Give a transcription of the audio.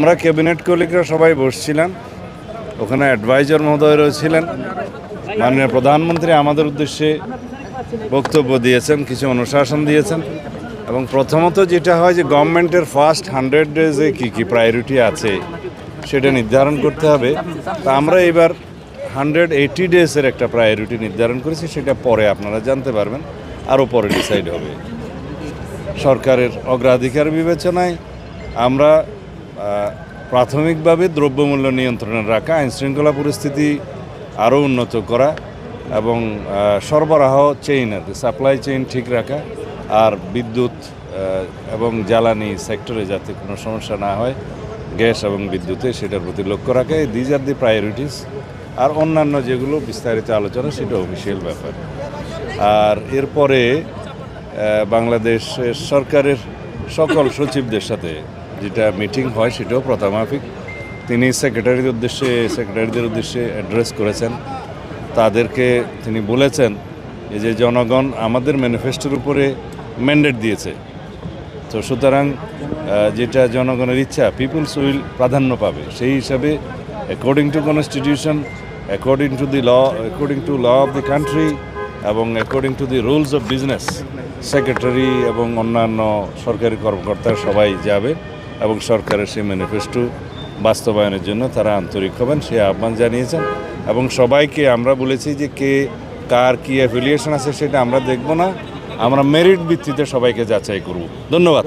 আমরা ক্যাবিনেট কলিগরা সবাই বসছিলাম। ওখানে অ্যাডভাইজার মহোদয়রাও ছিলেন মাননীয় প্রধানমন্ত্রী আমাদের উদ্দেশ্যে বক্তব্য দিয়েছেন, কিছু অনুশাসন দিয়েছেন এবং প্রথমত যেটা হয় যে গভর্নমেন্টের ফার্স্ট হান্ড্রেড ডেজে কী কী প্রায়োরিটি আছে সেটা নির্ধারণ করতে হবে। তা আমরা এবার হান্ড্রেড এইটি ডেজের একটা প্রায়োরিটি নির্ধারণ করেছি, সেটা পরে আপনারা জানতে পারবেন। আরও পরে ডিসাইড হবে। সরকারের অগ্রাধিকার বিবেচনায় আমরা প্রাথমিকভাবে দ্রব্যমূল্য নিয়ন্ত্রণে রাখা আইনশৃঙ্খলা পরিস্থিতি আরও উন্নত করা এবং সরবরাহ চেইন আর সাপ্লাই চেইন ঠিক রাখা আর বিদ্যুৎ এবং জ্বালানি সেক্টরে যাতে কোনো সমস্যা না হয় গ্যাস এবং বিদ্যুতে সেটার প্রতি লক্ষ্য রাখা। এই দিজ আর দি প্রায়োরিটিস আর অন্যান্য যেগুলো বিস্তারিত আলোচনা সেটা অফিসিয়াল ব্যাপার। আর এরপরে আহ, বাংলাদেশের সরকারের সকল সচিবদের সাথে যেটা মিটিং হয় সেটাও প্রথামাফিক তিনি সেক্রেটারির উদ্দেশ্যে সেক্রেটারিদের উদ্দেশ্যে অ্যাড্রেস করেছেন। তাদেরকে তিনি বলেছেন যে জনগণ আমাদের ম্যানিফেস্টোর উপরে ম্যান্ডেট দিয়েছে। তো সুতরাং যেটা জনগণের ইচ্ছা পিপুলস উইল প্রাধান্য পাবে। সেই হিসাবে according to constitution according to the law according to law of the country এবং according to the rules of business secretary এবং অন্যান্য সরকারি কর্মকর্তা সবাই যাবে। এবং সরকারের সেই ম্যানিফেস্টো বাস্তবায়নের জন্য তারা আন্তরিক হবেন সে আহ্বান জানিয়েছেন। এবং সবাইকে আমরা বলেছি যে কে, কার কী অ্যাফিলিয়েশন আছে সেটা আমরা দেখব না। আমরা মেরিট ভিত্তিতে সবাইকে যাচাই করব। ধন্যবাদ।